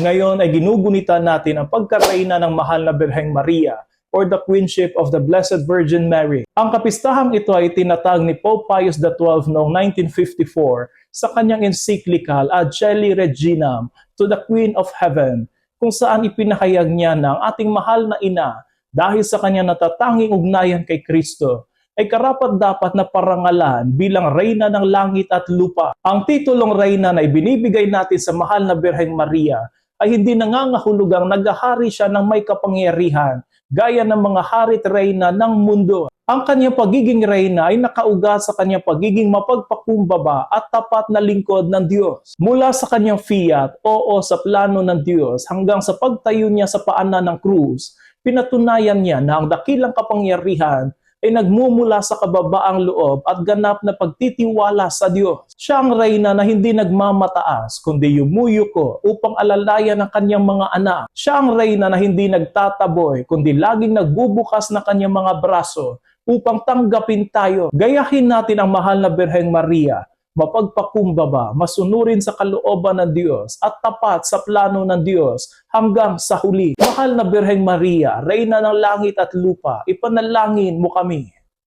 Ngayon ay ginugunita natin ang pagkareyna ng mahal na Birheng Maria or the Queenship of the Blessed Virgin Mary. Ang kapistahang ito ay tinatag ni Pope Pius XII noong 1954 sa kanyang encyclical Ad Celi Reginam to the Queen of Heaven kung saan ipinahayag niya na ang ating mahal na ina dahil sa kanyang natatanging ugnayan kay Kristo ay karapat dapat na parangalan bilang reyna ng langit at lupa. Ang titulong reyna na ibinibigay natin sa mahal na Birheng Maria ay hindi nangangahulugang naghahari siya ng may kapangyarihan gaya ng mga harit reyna ng mundo. Ang kanyang pagiging reyna ay nakaugat sa kanyang pagiging mapagpakumbaba at tapat na lingkod ng Diyos. Mula sa kanyang fiat, oo sa plano ng Diyos, hanggang sa pagtayo niya sa paanan ng krus, pinatunayan niya na ang dakilang kapangyarihan ay nagmumula sa kababaang loob at ganap na pagtitiwala sa Diyos. Siya ang reyna na hindi nagmamataas, kundi yumuyuko upang alalayan ang kanyang mga anak. Siya ang reyna na hindi nagtataboy, kundi laging nagbubukas ng kanyang mga braso upang tanggapin tayo. Gayahin natin ang mahal na Birheng Maria, mapagpakumbaba, masunurin sa kalooban ng Diyos at tapat sa plano ng Diyos hanggang sa huli. Mahal na Birheng Maria, Reyna ng langit at lupa, ipanalangin mo kami.